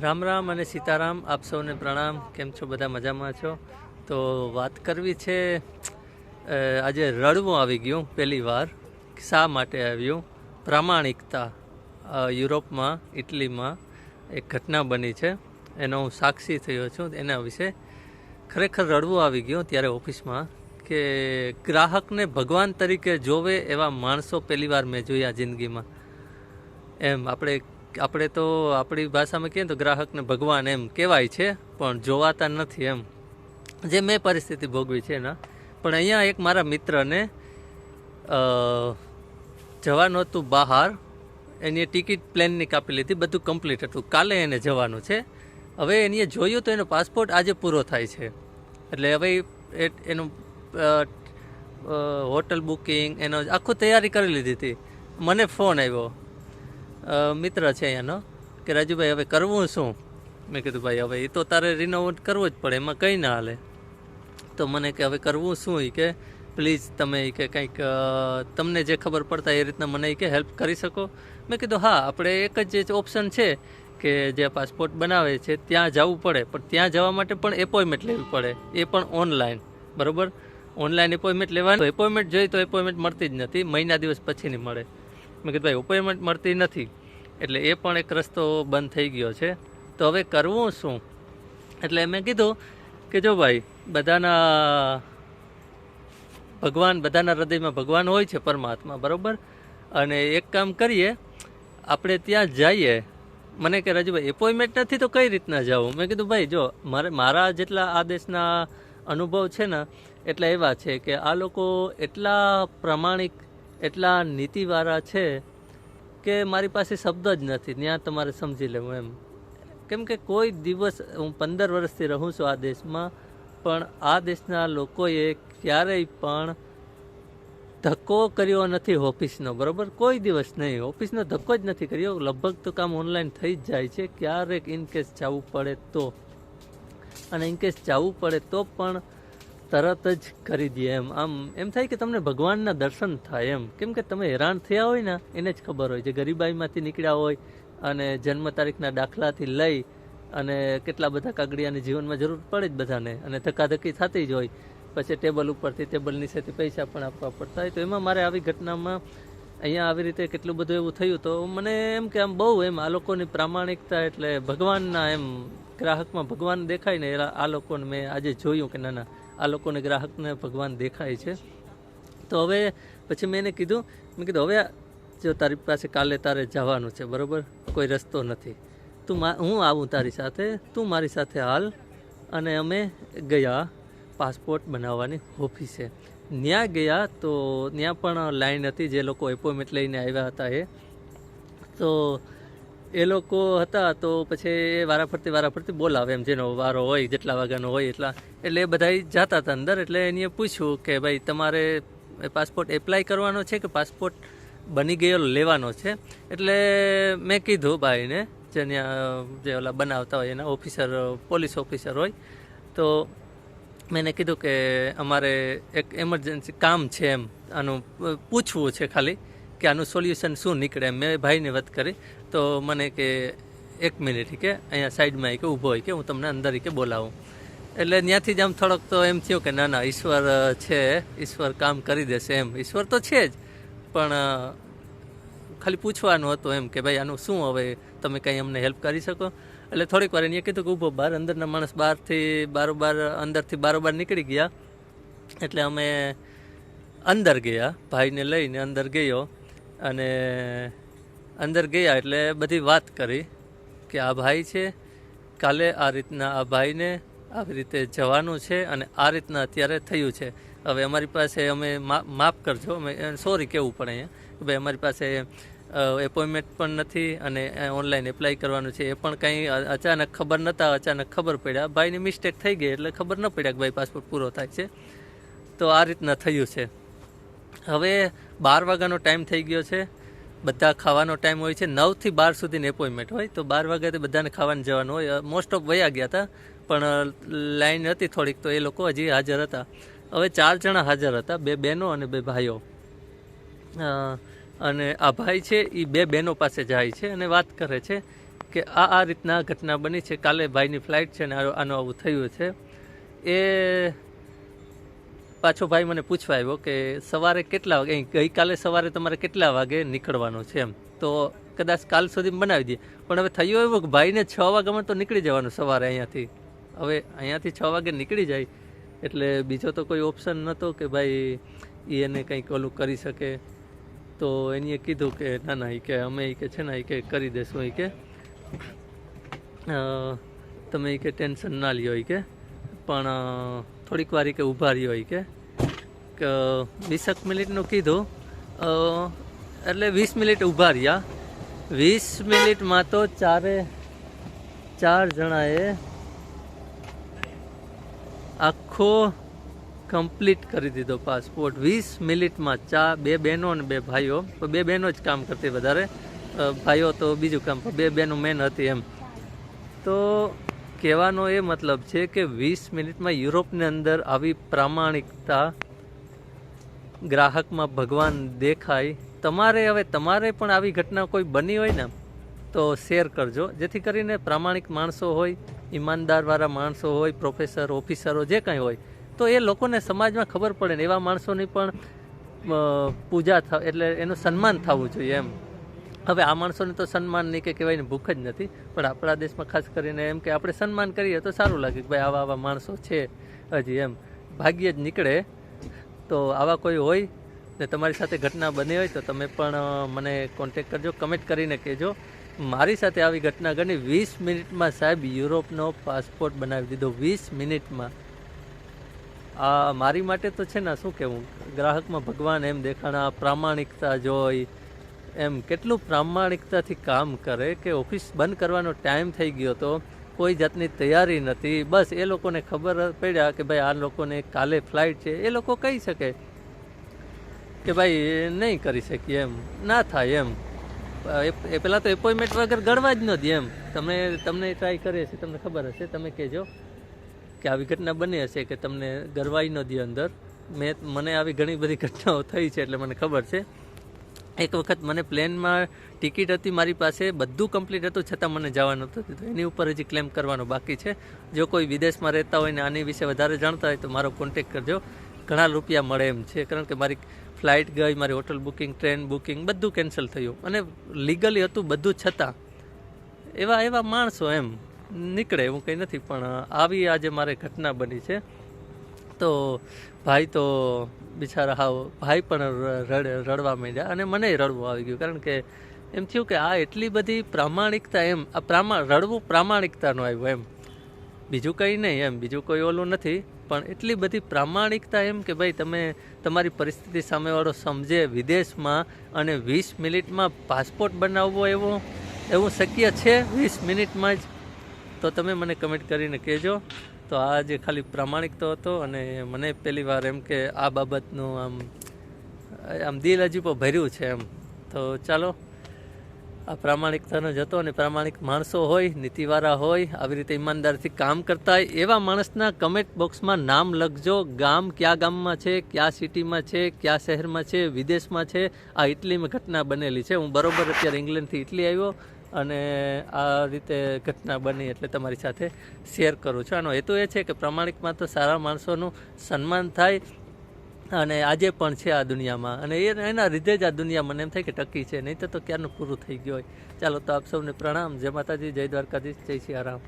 રામ રામ અને સીતારામ, આપ સૌને પ્રણામ. કેમ છો? બધા મજામાં છો? તો વાત કરવી છે આજે રડવું આવી ગયું પહેલી વાર. શા માટે આવ્યું પ્રામાણિકતા યુરોપમાં, ઇટલીમાં એક ઘટના બની છે. એનો હું સાક્ષી થયો છું એના વિશે. ખરેખર રડવું આવી ગયું ત્યારે ઓફિસમાં કે ગ્રાહકને ભગવાન તરીકે જોવે એવા માણસો પહેલી વાર મેં જોયા જિંદગીમાં. એમ, આપણે આપણે તો આપણી ભાષામાં કહીએ ને તો ગ્રાહકને ભગવાન એમ કહેવાય છે, પણ જોવાતા નથી એમ. જે મેં પરિસ્થિતિ ભોગવી છે એના. પણ અહીંયા એક મારા મિત્રને જવાનું હતું બહાર. એની ટિકિટ પ્લેનની કાપી લીધી, બધું કમ્પ્લીટ હતું. કાલે એને જવાનું છે. હવે એની જોયું તો એનો પાસપોર્ટ આજે પૂરો થાય છે. એટલે હવે એ- એનું હોટલ બુકિંગ, એનો આખું તૈયારી કરી લીધી હતી. મને ફોન આવ્યો. મિત્ર છે અહીંયાનો કે રાજુભાઈ હવે કરવું શું? મેં કીધું, ભાઈ, હવે એ તો તારે રિનોવેટ કરવું જ પડે, એમાં કંઈ ના હાલે. તો મને કે, હવે કરવું શું એ કે? પ્લીઝ તમે એ કે કંઈક તમને જે ખબર પડતા એ રીતના મને એ કે હેલ્પ કરી શકો. મેં કીધું, હા, આપણે એક જ જે ઓપ્શન છે કે જે પાસપોર્ટ બનાવે છે, ત્યાં જવું પડે, પણ ત્યાં જવા માટે પણ એપોઇન્ટમેન્ટ લેવી પડે, એ પણ ઓનલાઈન બરોબર? ઓનલાઈન એપોઇન્ટમેન્ટ લેવાની એપોઇન્ટમેન્ટ જોઈએ તો એપોઇન્ટમેન્ટ મળતી જ નથી, મહિના દિવસ પછીની મળે. મેં કીધું, ભાઈ અપોઇન્ટમેન્ટ મળતી નથી. એટલે એ પણ એક રસ્તો બંધ થઈ ગયો છે. તો હવે કરવું શું? એટલે મેં કીધું કે જો ભાઈ, બધાના ભગવાન, બધાના હૃદયમાં ભગવાન હોય છે પરમાત્મા, બરાબર? અને એક કામ કરીએ, આપણે ત્યાં જઈએ. મને કે રાજુભાઈ એપોઇન્ટમેન્ટ નથી તો કઈ રીતના જવું? મેં કીધું, ભાઈ, જો, મારે, મારા જેટલા આ દેશના અનુભવ છે ને, એટલા એવા છે કે આ લોકો એટલા પ્રમાણિક એટલા નીતિવાળા છે કે મારી પાસે શબ્દ જ નથી. ત્યાં તમારે સમજી લેવું એમ. કેમ કે કોઈ દિવસ હું પંદર વર્ષથી રહું છું આ દેશમાં, પણ આ દેશના લોકોએ ક્યારેય પણ ધક્કો કર્યો નથી ઓફિસનો, બરાબર? કોઈ દિવસ નહીં. ઓફિસનો ધક્કો જ નથી કર્યો. લગભગ તો કામ ઓનલાઈન થઈ જ જાય છે. ક્યારેક ઇનકેસ જવું પડે તો. અને ઇનકેસ જવું પડે તો પણ તરત જ કરી દે એમ. આમ, એમ થાય કે તમને ભગવાનના દર્શન થાય એમ. કેમ કે તમે હેરાન થયા હોય ને, એને જ ખબર હોય. જે ગરીબાઈમાંથી નીકળ્યા હોય અને જન્મ તારીખના દાખલાથી લઈ અને કેટલા બધા કાગડિયાની જીવનમાં જરૂર પડે જ બધાને અને ધક્કાધક્કી થતી જ હોય. પછી ટેબલ ઉપરથી, ટેબલ નીચેથી પૈસા પણ આપવા પડતા હોય. તો એમાં મારે આવી ઘટનામાં અહીંયા આવી રીતે કેટલું બધું એવું થયું. તો મને એમ કે આમ બહુ એમ, આ લોકોની પ્રામાણિકતા એટલે ભગવાનના એમ, ગ્રાહકમાં ભગવાન દેખાય ને આ લોકોને મેં આજે જોયું કે ના ના આ લોકોને ગ્રાહકને ભગવાન દેખાય છે. તો હવે પછી મેં એને કીધું, મેં કીધું, હવે જો તારી પાસે કાલે તારે જવાનું છે, બરાબર? કોઈ રસ્તો નથી. તું મા, હું આવું તારી સાથે, તું મારી સાથે હાલ. અને અમે ગયા પાસપોર્ટ બનાવવાની ઓફિસે. ત્યાં ગયા તો ત્યાં પણ લાઈન હતી જે લોકો એપોઇન્ટમેન્ટ લઈને આવ્યા હતા એ. તો એ લોકો હતા તો પછી એ વારાફરતી વારાફરતી બોલાવે એમ, જેનો વારો હોય, જેટલા વાગ્યાનો હોય એટલા. એટલે એ બધા જતા હતા અંદર, એટલે એને પૂછ્યું કે ભાઈ, તમારે પાસપોર્ટ એપ્લાય કરવાનો છે કે પાસપોર્ટ બની ગયેલો લેવાનો છે? એટલે મેં કીધું ભાઈને જે ત્યાં જે ઓલા બનાવતા હોય, એના ઓફિસર પોલીસ ઓફિસર હોય, તો મેં કીધું કે અમારે એક એમરજન્સી કામ છે એમ, આનું પૂછવું છે ખાલી. કે આનું સોલ્યુશન શું નીકળે? મેં ભાઈને વાત કરી, તો મને કે એક મિનિટ કે અહીંયા સાઈડમાં કે ઊભો હોય કે હું તમને અંદર કે બોલાવું. એટલે ત્યાંથી જ આમ થોડોક તો એમ થયું કે ના ના, ઈશ્વર છે, ઈશ્વર કામ કરી દેશે એમ. ઈશ્વર તો છે જ, પણ ખાલી પૂછવાનું હતું એમ કે ભાઈ આનું શું હવે? તમે કંઈ અમને હેલ્પ કરી શકો? એટલે થોડીક વાર એને કીધું કે ઊભો, બહાર અંદરના માણસ બહારથી, બારોબાર, અંદરથી બારોબાર નીકળી ગયા. એટલે અમે અંદર ગયા, ભાઈને લઈને અંદર ગયો. અને અંદર ગયા એટલે બધી વાત કરી કે આ ભાઈ છે, કાલે આ રીતના આ ભાઈને આવી રીતે જવાનું છે અને આ રીતના અત્યારે થયું છે. હવે અમારી પાસે અમે માફ કરજો, અમે સોરી કહેવું પડે અહીંયા. ભાઈ અમારી પાસે એપોઇન્ટમેન્ટ પણ નથી અને ઓનલાઈન એપ્લાય કરવાનું છે. એ પણ કંઈ અચાનક ખબર નહોતા, અચાનક ખબર પડ્યા. ભાઈની મિસ્ટેક થઈ ગઈ એટલે ખબર ન પડ્યા કે ભાઈ પાસપોર્ટ પૂરો થાય છે. તો આ રીતના થયું છે. હવે બાર વાગ્યાનો ટાઈમ થઈ ગયો છે. બધા ખાવાનો ટાઈમ હોય છે. નવથી બાર સુધીની એપોઇન્ટમેન્ટ હોય. તો બાર વાગ્યાથી બધાને ખાવાનું જવાનું હોય. મોસ્ટ ઓફ વયા ગયા હતા. પણ લાઈન હતી થોડીક તો એ લોકો હજી હાજર હતા. હવે ચાર જણા હાજર હતા. બે બહેનો અને બે ભાઈઓ. અને આ ભાઈ છે એ બે બહેનો પાસે જાય છે અને વાત કરે છે કે આ આ રીતના ઘટના બની છે. કાલે ભાઈની ફ્લાઇટ છે ને આનું આવું થયું છે. એ પાછો ભાઈ મને પૂછવા આવ્યો કે સવારે કેટલા વાગે ગઈકાલે સવારે તમારે કેટલા વાગે નીકળવાનું છે એમ. તો કદાચ કાલ સુધી બનાવી દઈએ. પણ હવે થયું એવું કે ભાઈને છ વાગ્યામાં તો નીકળી જવાનું સવારે અહીંયાથી. હવે અહીંયાથી છ વાગે નીકળી જાય. એટલે બીજો તો કોઈ ઓપ્શન નહોતો કે ભાઈ એ એને કંઈક ઓલું કરી શકે. તો એનીએ કીધું કે ના ના એ કે અમે એ કે છે ને એ કે કરી દેશું એ કે. તમે એ કે ટેન્શન ના લ્યો એ કે. પણ થોડીક વાર કે ઊભા રહ્યો હોય કે વીસેક મિનિટનું કીધું. એટલે વીસ મિનિટ ઊભા રહ્યા. વીસ મિનિટમાં તો ચારે, ચાર જણાએ આખો કમ્પ્લીટ કરી દીધો પાસપોર્ટ વીસ મિનિટમાં ચા, બે બહેનો અને બે ભાઈઓ. બે બહેનો જ કામ કરતી વધારે. ભાઈઓ તો બીજું કામ બે બહેનો મેન હતી એમ. તો કહેવાનો એ મતલબ છે કે વીસ મિનિટમાં યુરોપની અંદર આવી પ્રામાણિકતા ગ્રાહકમાં ભગવાન દેખાય. તમારે હવે તમારે પણ આવી ઘટના કોઈ બની હોય ને, તો શેર કરજો. જેથી કરીને પ્રામાણિક માણસો હોય, ઈમાનદારવાળા માણસો હોય, પ્રોફેસર, ઓફિસરો, જે કંઈ હોય, તો એ લોકોને સમાજમાં ખબર પડે ને, એવા માણસોની પણ પૂજા થ એટલે એનું સન્માન થવું જોઈએ એમ. હવે આ માણસોને તો સન્માન નહીં કે કહેવાય ને ભૂખ જ નથી, પણ આપણા દેશમાં ખાસ કરીને એમ કે આપણે સન્માન કરીએ તો સારું લાગે કે ભાઈ આવા આવા માણસો છે હજી એમ. ભાગ્યે જ નીકળે. તો આવા કોઈ હોય ને તમારી સાથે ઘટના બની હોય તો તમે પણ મને કોન્ટેક કરજો કમેન્ટ કરીને કહેજો. મારી સાથે આવી ઘટના ઘણી વીસ મિનિટમાં સાહેબ યુરોપનો પાસપોર્ટ બનાવી દીધો, વીસ મિનિટમાં. આ મારી માટે તો છે ને, શું કહેવું? ગ્રાહકમાં ભગવાન એમ દેખાણા, પ્રામાણિકતા જોઈ એમ કેટલું પ્રામાણિકતાથી કામ કરે કે ઓફિસ બંધ કરવાનો ટાઈમ થઈ ગયો તો કોઈ જાતની તૈયારી નથી. બસ એ લોકોને ખબર પડ્યા કે ભાઈ આ લોકોને કાલે ફ્લાઇટ છે. એ લોકો કહી શકે કે ભાઈ નહીં કરી શકીએ એમ. ના થાય એમ. એ- પહેલાં તો એપોઇન્ટમેન્ટ વગર ગણવા જ ન દે એમ. તમે તમને ટ્રાય કરે છે, તમને ખબર હશે. તમે કહેજો કે આવી ઘટના બની હશે કે તમને ગરવાઈ ન દે અંદર. મેં, મને આવી ઘણી બધી ઘટનાઓ થઈ છે એટલે મને ખબર છે. એક વખત મને પ્લેનમાં ટિકિટ હતી મારી પાસે, બધું કમ્પ્લીટ હતું, છતાં મને જવા નહોતું દીધું. એની ઉપર હજી ક્લેમ કરવાનો બાકી છે. જો કોઈ વિદેશમાં રહેતા હોય ને આની વિશે વધારે જાણતા હોય તો મારો કોન્ટેક કરજો. ઘણા રૂપિયા મળે એમ છે, કારણ કે મારી ફ્લાઇટ ગઈ, મારી હોટલ બુકિંગ ટ્રેન બુકિંગ બધું કેન્સલ થયું. અને લીગલી હતું બધું છતાં. એવા એવા માણસો એમ નીકળે, એવું કંઈ નથી, પણ આવી આજે મારે ઘટના બની છે. તો ભાઈ તો બિચારા હાવ ભાઈ પણ રડ, રડવા માંડ્યા અને મને રડવું આવી ગયું. કારણ કે એમ થયું કે આ એટલી બધી પ્રામાણિકતા એમ, આ પ્રામા, રડવું પ્રામાણિકતાનું આવ્યું એમ. બીજું કંઈ નહીં એમ, બીજું કોઈ ઓલું નથી. પણ એટલી બધી પ્રામાણિકતા એમ કે ભાઈ તમે તમારી પરિસ્થિતિ સામેવાળો સમજે, વિદેશમાં અને વીસ મિનિટમાં પાસપોર્ટ બનાવવો એવો, એવું શક્ય છે? વીસ મિનિટમાં જ? તો તમે મને કમેન્ટ કરીને કહેજો. તો આ જે ખાલી પ્રામાણિકતો હતો અને મને પહેલી વાર એમ કે આ બાબતનું આમ આમ દિલ હજી પણ ભર્યું છે એમ. તો ચાલો, આ પ્રામાણિકતાનો જ હતો અને પ્રામાણિક માણસો હોય, નીતિવાળા હોય, આવી રીતે ઈમાનદારથી કામ કરતા હોય, એવા માણસના કમેન્ટ બોક્સમાં નામ લખજો. ગામ કયા ગામમાં છે, કયા સિટીમાં છે, કયા શહેરમાં છે, વિદેશમાં છે. આ ઇટલીમાં ઘટના બનેલી છે. હું બરોબર અત્યારે ઇંગ્લેન્ડથી ઇટલી આવ્યો. અને આ રીતે ઘટના બની એટલે તમારી સાથે શેર કરું છું. આનો હેતુ એ છે કે પ્રામાણિકમાં તો સારા માણસોનું સન્માન થાય અને આજે પણ છે આ દુનિયામાં. અને એના લીધે જ આ દુનિયા મને એમ થાય કે ટકી છે, નહીં તો ક્યારનું પૂરું થઈ ગયું હોય. ચાલો તો આપ સૌને પ્રણામ. જય માતાજી, જય દ્વારકાધીશ, જય સિયારામ